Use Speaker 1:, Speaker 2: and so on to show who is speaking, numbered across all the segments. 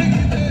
Speaker 1: Make it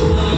Speaker 1: Lord.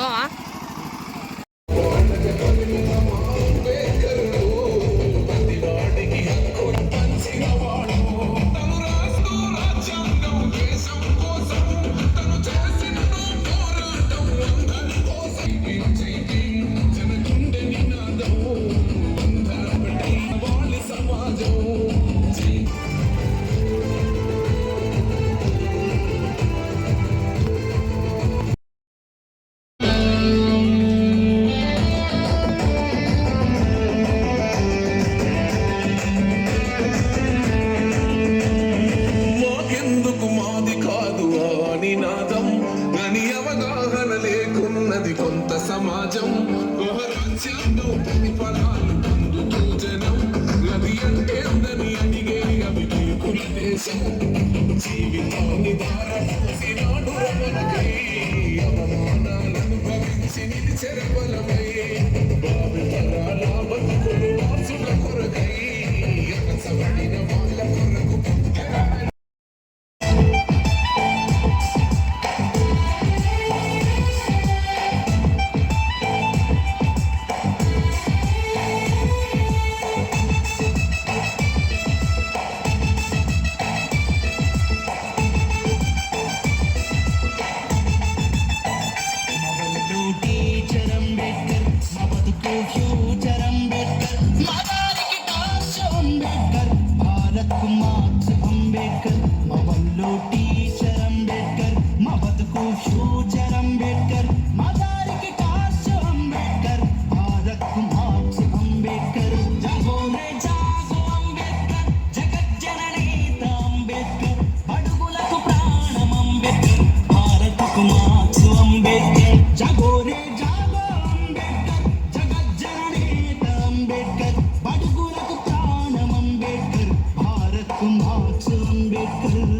Speaker 1: Có hả? సమాజం ఒక
Speaker 2: రాజ్యాంగం ప్రతిఫలాలు పొందుతూ జనం అది అంటే ఉందని అడిగే కుల దేశం జీవితాన్ని దారపోసినాడు
Speaker 1: hearts unbecoming.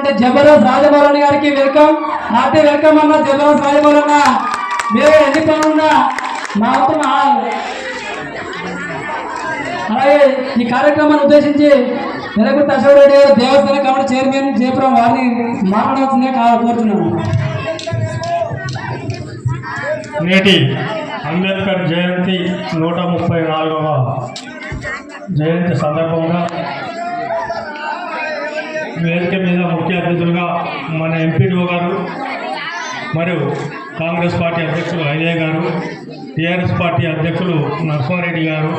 Speaker 1: అంటే జబర్దస్త్ రాజమౌళి గారికి వెల్కమ్. హార్టీ వెల్కమ్ అన్న జబర్దస్త్ రాజమౌళి అన్న. మీరు ఎన్ని పనులున్నా మా అలాగే ఈ కార్యక్రమాన్ని ఉద్దేశించి వెలగుర్తి అశోక్ రెడ్డి గారు దేవస్థాన కమిటీ చైర్మన్ జయపురం వారిని మాట్లాడాల్సిందే కా- కోరుతున్నాను
Speaker 3: నేటి అంబేద్కర్ జయంతి నూట ముప్పై నాలుగవ జయంతి సందర్భంగా వేదిక మీద ముఖ్య అతిథులుగా మన ఎంపీడీఓ గారు మరియు కాంగ్రెస్ పార్టీ అధ్యక్షులు అయ్యయ్య గారు టీఆర్ఎస్ పార్టీ అధ్యక్షులు నరసింహారెడ్డి గారు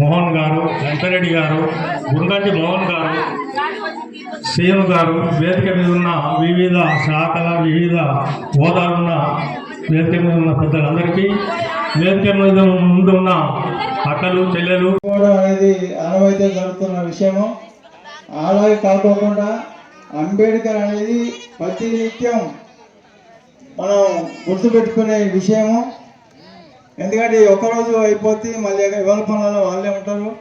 Speaker 3: మోహన్ గారు వెంకరెడ్డి గారు గురుగంటి మోహన్ గారు సీఎం గారు వేదిక మీద ఉన్న వివిధ శాఖల వివిధ హోదాలు ఉన్న వేదిక మీద ఉన్న పెద్దలందరికీ వేదిక మీద ముందున్న అక్కలు చెల్లెలు.
Speaker 4: చేసుకోవడం అనేది ఆనవాయితీ జరుగుతున్న విషయము. అలాగే కాకోకుండా అంబేద్కర్ అనేది ప్రతి నిత్యం మనం గుర్తుపెట్టుకునే విషయము. ఎందుకంటే ఒకరోజు అయిపోతే మళ్ళీ ఎవరి పనులలో వాళ్ళే ఉంటారు.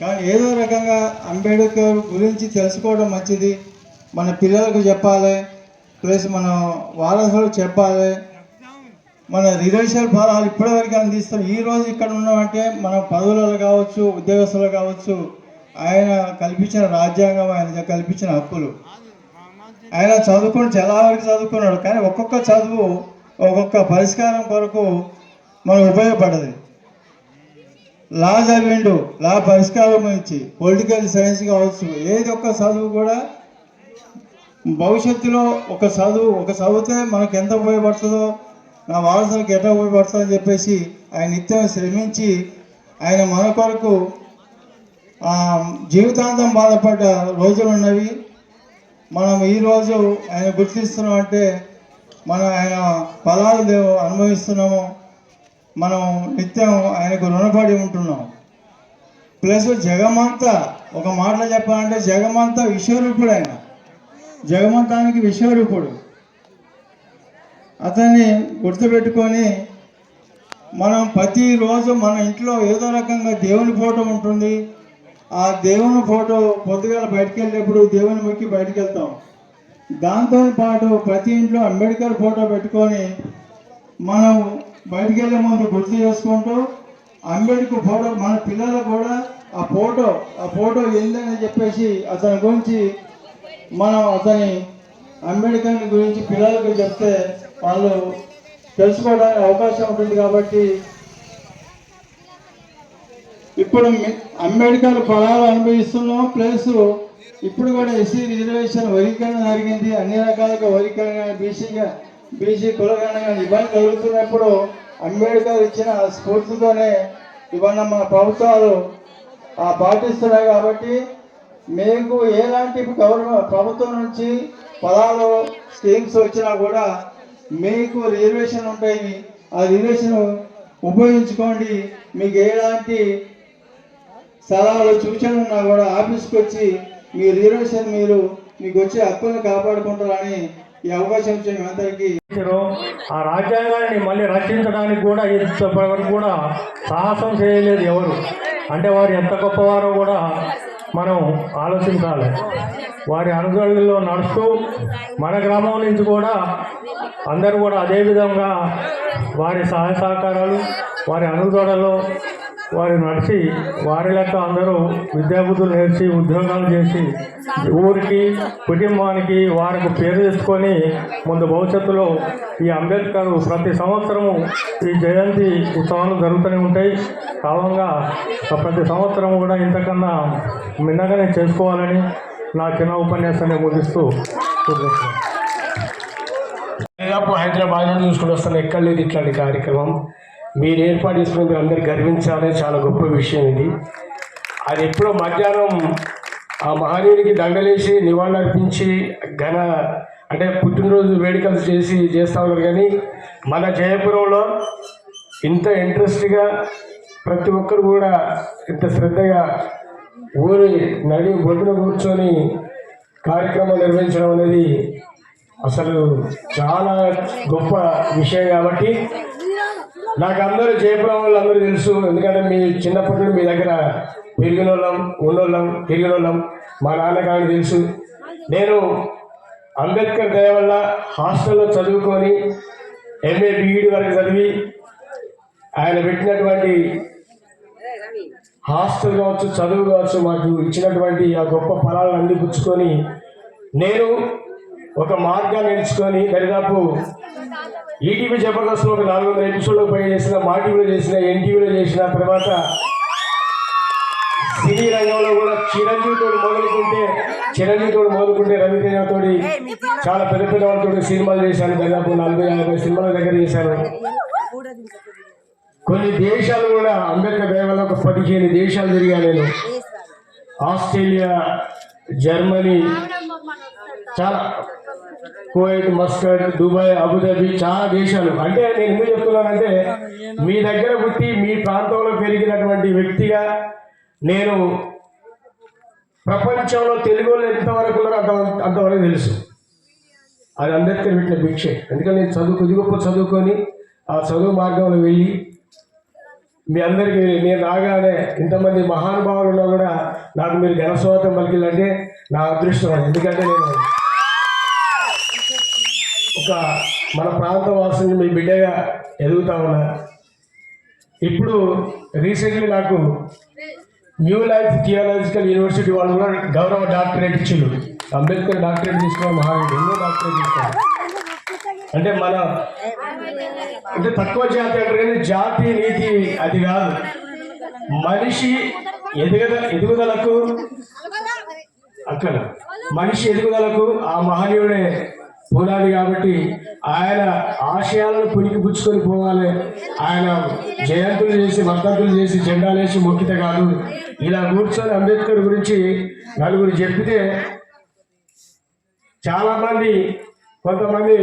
Speaker 4: కానీ ఏదో రకంగా అంబేద్కర్ గురించి తెలుసుకోవడం మంచిది. మన పిల్లలకు చెప్పాలి. ప్లస్ మన వారసులకు చెప్పాలి. మన రిజర్వేషన్ ఫలాలు ఇప్పటివరకు అందిస్తాం. ఈ రోజు ఇక్కడ ఉన్నామంటే మన పదవులలో కావచ్చు ఉద్యోగస్తులు కావచ్చు ఆయన కల్పించిన రాజ్యాంగం ఆయన కల్పించిన హక్కులు. ఆయన చదువుకుని చాలా వరకు చదువుకున్నాడు. కానీ ఒక్కొక్క చదువు ఒక్కొక్క పరిష్కారం కొరకు మనకు ఉపయోగపడదు. లా చదివిండు లా పరిష్కారం గురించి పొలిటికల్ సైన్స్ కావచ్చు ఏది ఒక్క చదువు కూడా భవిష్యత్తులో ఒక చదువు ఒక చదివితే మనకు ఎంత ఉపయోగపడుతుందో నా వారసులకు ఎట్లా ఉపయోగపడుతుందో చెప్పేసి ఆయన నిత్యం శ్రమించి ఆయన మన కొరకు జీవితాంతం బాధపడ్డ రోజులు ఉన్నవి. మనం ఈరోజు ఆయన గుర్తిస్తున్నాం అంటే మనం ఆయన ఫలాలు అనుభవిస్తున్నాము. మనం నిత్యం ఆయనకు రుణపడి ఉంటున్నాం. ప్లస్ జగమంతా ఒక మాటలో చెప్పాలంటే జగమంతా విశ్వరూపుడు ఆయన. జగమంతానికి విశ్వరూపుడు. అతన్ని గుర్తుపెట్టుకొని మనం ప్రతిరోజు మన ఇంట్లో ఏదో రకంగా దేవుని ఫోటో ఉంటుంది. ఆ దేవుని ఫోటో పొద్దుగాల బయటికి వెళ్ళేప్పుడు దేవుని మొక్కి బయటికి వెళ్తాం. దాంతో పాటు ప్రతి ఇంట్లో అంబేద్కర్ ఫోటో పెట్టుకొని మనం బయటికి వెళ్ళే ముందు గుర్తు చేసుకుంటూ అంబేద్కర్ ఫోటో మన పిల్లలకు కూడా ఆ ఫోటో ఆ ఫోటో ఏందని చెప్పేసి అతని గురించి మనం అతని అంబేద్కర్ గురించి పిల్లలకు చెప్తే వాళ్ళు తెలుసుకోవడానికి అవకాశం ఉంటుంది కాబట్టి ఇప్పుడు అంబేద్కర్ ఫలాలు అనుభవిస్తున్నాం ప్లస్ ఇప్పుడు కూడా ఎస్సీ రిజర్వేషన్ వర్గీకరణ జరిగింది. అన్ని రకాలుగా వర్గీకరణ బీసీగా బీసీ కులగణన ఇవన్నీ కలుగుతున్నప్పుడు అంబేద్కర్ ఇచ్చిన స్ఫూర్తితోనే ఇవన్న మన ప్రభుత్వాలు ఆ పాటిస్తున్నాయి కాబట్టి మీకు ఎలాంటి గవర్నమెంట్ ప్రభుత్వం నుంచి పదాలు స్కీమ్స్ వచ్చినా కూడా మీకు రిజర్వేషన్ ఉంటాయి. ఆ రిజర్వేషన్ ఉపయోగించుకోండి. మీకు ఎలాంటి సలహాలు సూచనలు ఉన్నా కూడా ఆఫీస్కి వచ్చి మీ రిజర్వేషన్ మీరు మీకు వచ్చే హక్కులను కాపాడుకుంటారని ఈ అవకాశం ఇచ్చే మీ అందరికీ.
Speaker 3: ఆ రాజ్యాంగాన్ని మళ్ళీ రక్షించడానికి కూడా ఇంతవరకు కూడా సాహసం చేయలేదు ఎవరు. అంటే వారు ఎంత గొప్పవారో కూడా మనం ఆలోచించాలి. వారి అనుగడుల్లో నడుస్తూ మన గ్రామం నుంచి కూడా అందరూ కూడా అదేవిధంగా వారి సహాయ సహకారాలు వారి అనుగడలో వారిని నడిచి వారి లెక్క అందరూ విద్యాబుద్ధులు నేర్చి ఉద్యోగాలు చేసి ఊరికి కుటుంబానికి వారికి పేరు తెచ్చుకొని ముందు భవిష్యత్తులో ఈ అంబేద్కర్ ప్రతి సంవత్సరము ఈ జయంతి ఉత్సవాలు జరుగుతూనే ఉంటాయి. కాలంగా ప్రతి సంవత్సరం కూడా ఇంతకన్నా మిన్నగానే చేసుకోవాలని నా చిన్న ఉపన్యాసాన్ని ముగిస్తూ
Speaker 5: దాదాపు హైదరాబాద్ నుండి చూసుకుని వస్తాను. ఎక్కడ లేదు ఇట్లాంటి కార్యక్రమం. మీరు ఏర్పాటు చేసుకుని మీరు అందరు గర్వించాలి చాలా గొప్ప విషయం ఇది. అది ఎప్పుడో మధ్యాహ్నం ఆ మహానీయుడికి దండలేసి నివాళులర్పించి ఘన అంటే పుట్టినరోజు వేడుకలు చేసి చేస్తూ ఉన్నారు. కానీ మన జయపురంలో ఇంత ఇంట్రెస్ట్గా ప్రతి ఒక్కరు కూడా ఇంత శ్రద్ధగా ఊరి నడి ఒడ్డున కూర్చొని కార్యక్రమం నిర్వహించడం అనేది అసలు చాలా గొప్ప విషయం కాబట్టి నాకు అందరూ జయపురం వాళ్ళు అందరూ తెలుసు. ఎందుకంటే మీ చిన్నప్పటి నుండి మీ దగ్గర పెరిగిన వాళ్ళం ఉన్నోళ్ళం తిరిగిన వాళ్ళం మా నాన్నగారికి తెలుసు. నేను అంబేద్కర్ దయ వల్ల హాస్టల్లో చదువుకొని ఎంఏ బీఈడి వరకు చదివి ఆయన పెట్టినటువంటి హాస్టల్ కావచ్చు చదువు కావచ్చు మాకు ఇచ్చినటువంటి ఆ గొప్ప ఫలాలను అందిపుచ్చుకొని నేను ఒక మార్గాన్ని ఎంచుకొని దరిదాపు ఈటీవీ జబర్దస్త్ ఒక నాలుగు వందల ఎపిసోడ్లో పై చేసిన మా టీవీలో చేసిన ఎన్టీవీలో చేసిన తర్వాత సినీ రంగంలో కూడా చిరంజీవితో మొదలుకుంటే చిరంజీవితో మొదలుకుంటే రవితేజతో చాలా పెద్ద పెద్ద వాళ్ళతో సినిమాలు చేశాను దాదాపు నలభై యాభై సినిమాల దగ్గర చేశాను కొన్ని దేశాలు కూడా అంబేద్కర్ దయ ఒక పదిహేను దేశాలు తిరిగా నేను. ఆస్ట్రేలియా జర్మనీ చాలా Kuwait Muscat Dubai Abu Dhabi చాలా దేశాలు. అంటే నేను ఎందుకు చెప్తున్నానంటే మీ దగ్గర పుట్టి మీ ప్రాంతంలో పెరిగినటువంటి వ్యక్తిగా నేను ప్రపంచంలో తెలుగు ఎంతవరకు ఉన్నారో అంత అంతవరకు తెలుసు. అది అందరికీ పెట్టిన భిక్షే. ఎందుకంటే నేను చదువు కొద్ది గొప్ప చదువుకొని ఆ చదువు మార్గంలో వెళ్ళి మీ అందరికీ నేను రాగానే ఇంతమంది మహానుభావులు ఉన్నా కూడా నాకు మీరు ఘనస్వాతం పలికిలంటే నా అదృష్టం ఎందుకంటే నేను ఒక మన ప్రాంత వాసుని మీ బిడ్డగా ఎదుగుతా ఉన్నా. ఇప్పుడు రీసెంట్లీ నాకు న్యూ లైఫ్ థియాలజికల్ యూనివర్సిటీ వాళ్ళు కూడా గౌరవ డాక్టరేట్ ఇచ్చిండు అంబేద్కర్ డాక్టరేట్ తీసుకున్న మహానుడు ఎన్నో డాక్టరేట్ తీసుకున్నాడు అంటే మన అంటే తక్కువ జాతి అంటారు కానీ జాతి నీతి అది కాదు. మనిషి ఎదుగద ఎదుగుదలకు అక్కడ. మనిషి ఎదుగుదలకు ఆ మహనీయుడే పునాది కాబట్టి ఆయన ఆశయాలను పునికి పుచ్చుకొని పోవాలి. ఆయన జయంతులు చేసి వర్ధంతులు చేసి జెండాలు వేసి మొక్కితే కాదు. ఇలా కూర్చొని అంబేద్కర్ గురించి నలుగురు చెప్పితే చాలామంది కొంతమంది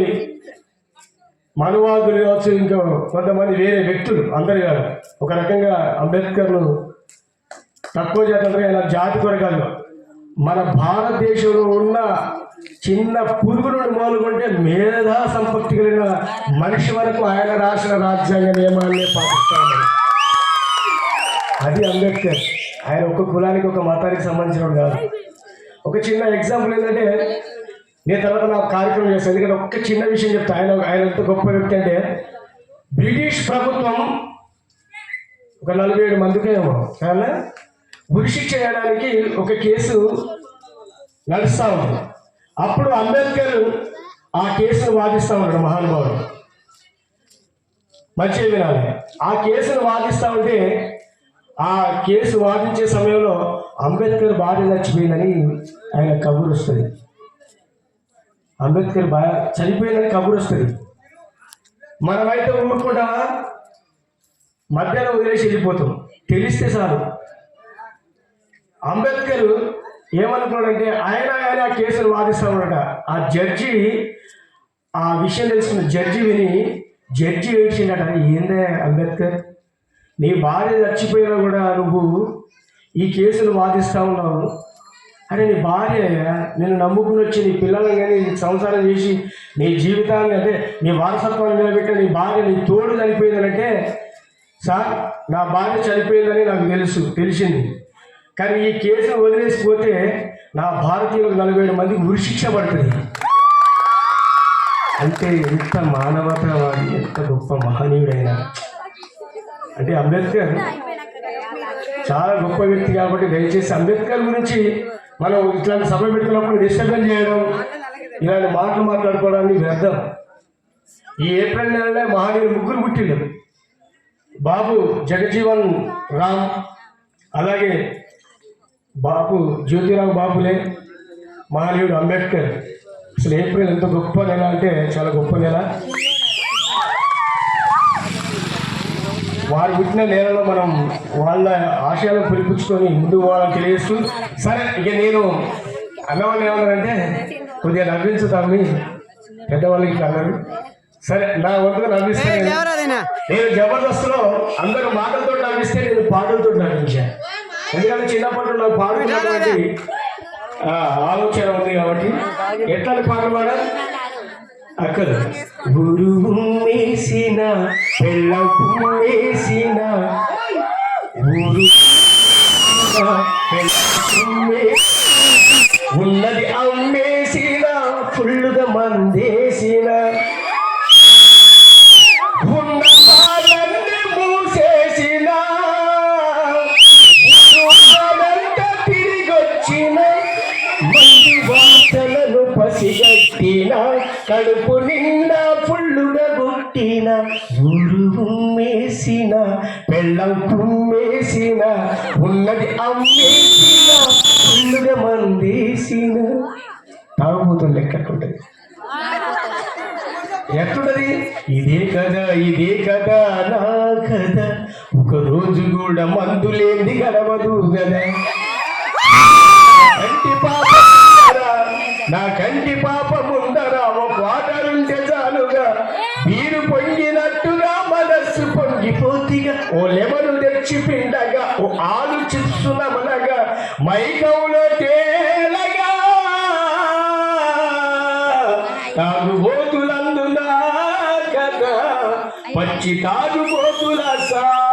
Speaker 5: మనువాదులు కావచ్చు ఇంకా కొంతమంది వేరే వ్యక్తులు అందరు కాదు. ఒక రకంగా అంబేద్కర్ను తక్కువ చేతంటే ఆయన జాతి కొరకాదు మన భారతదేశంలో ఉన్న చిన్న పురుగు నుండి మొదలుకుంటే మేధా సంపత్తి కలిగిన మనిషి వరకు ఆయన రాసిన రాజ్యాంగ నియమాలనే పాటిస్తాను అది అంబేద్కర్. ఆయన ఒక కులానికి ఒక మతానికి సంబంధించినవాడు కాదు. ఒక చిన్న ఎగ్జాంపుల్ ఏంటంటే నేను తర్వాత నా కార్యక్రమం చేస్తాను. ఎందుకంటే ఒక్క చిన్న విషయం చెప్తా. ఆయన ఆయన ఎంత గొప్ప వ్యక్తి అంటే బ్రిటిష్ ప్రభుత్వం ఒక నలభై ఏడు మందికేమో కానీ ఉరిశిక్ష చేయడానికి ఒక కేసు నడుస్తా ఉంది. అప్పుడు అంబేద్కర్ ఆ కేసును వాదిస్తా ఉన్నాడు మహానుభావుడు. మంచిది వినాలి. ఆ కేసును వాదిస్తా ఉంటే ఆ కేసు వాదించే సమయంలో అంబేద్కర్ భార్య చచ్చిపోయిందని ఆయన కబురు వస్తుంది. అంబేద్కర్ బాగా చనిపోయిందని కబురు వస్తుంది. మనమైతే ఊరుకుంటామా? మధ్యలో వదిలేసి వెళ్ళిపోతాం. తెలిస్తే చాలు. అంబేద్కర్ ఏమనుకున్నాడంటే ఆయన ఆయన ఆ కేసులు వాదిస్తామన్నట ఆ జడ్జి ఆ విషయం తెలుసుకున్న జడ్జి విని జడ్జి ఏడ్చిండట ఏందే అంబేద్కర్ నీ భార్య చచ్చిపోయినా కూడా నువ్వు ఈ కేసులు వాదిస్తా ఉన్నావు. అరే నీ భార్య నేను నమ్ముకుని వచ్చి నీ పిల్లలను కానీ నీ సంసారం చేసి నీ జీవితాన్ని అంటే నీ వారసత్వాన్ని నిలబెట్టిన నీ భార్య నీ తోడు చనిపోయిందనంటే సార్ నా భార్య చనిపోయిందని నాకు తెలుసు తెలిసింది. కానీ ఈ కేసును వదిలేసిపోతే నా భారతీయులు నలభై ఏడు మందికి ఉరిశిక్ష పడుతుంది. అంటే ఎంత మానవతావాది ఎంత గొప్ప మహనీయుడైనా. అంటే అంబేద్కర్ చాలా గొప్ప వ్యక్తి కాబట్టి దయచేసి అంబేద్కర్ గురించి మనం ఇట్లాంటి సభ పెట్టుకున్నప్పుడు డిస్టర్బెన్స్ చేయడం ఇలాంటి మాటలు మాట్లాడుకోవడానికి వ్యర్థం. ఈ ఏప్రిల్ నెలలో మహనీయులు ముగ్గురు పుట్టిండు బాబు జగజీవన్ రామ్ అలాగే బాబు జ్యోతిరావు బాబులే మహనీయుడు అంబేద్కర్. అసలు ఏప్రిల్ ఎంత గొప్ప నెల అంటే చాలా గొప్ప నెల. వారు పుట్టిన నేలలో మనం వాళ్ళ ఆశయాలను పిలిపించుకొని ముందుకు పోవాలని తెలియజేస్తూ సరే ఇక నేను అన్నవాళ్ళు ఏమన్నారంటే కొద్దిగా నవ్వించు తమ్మి. పెద్దవాళ్ళకి అన్నారు. సరే నా వంతుగా నవ్విస్తాను. నేను జబర్దస్త్లో అందరూ మాటలతో నవ్విస్తే నేను పాటలతో నవ్వించాను ఎందుకంటే చిన్నప్పటి నుండి నాకు పాడుతున్నటువంటి ఆలోచన ఉంది కాబట్టి. ఎట్లాంటి పాటలు పాడా అక్కడ. గురువు వేసిన పెళ్ళకు వేసిన ఊరు ఉన్నది ఇదే కదా ఇదే కదా నా కదా ఒక రోజు కూడా మందు లేని గడవదు కదా. కంటి పాప నా కంటి పాప ముందరా ఒక వాటరుంటే చాలుగా. మీరు పొంగినట్టుగా మనస్సు పొంగిపోతిగా. ఓ లెమను తెచ్చి పిండగా ఓ ఆలు చిప్సున మనగా మైకంలో తేలగా తాగుబోతులందునా కదా సా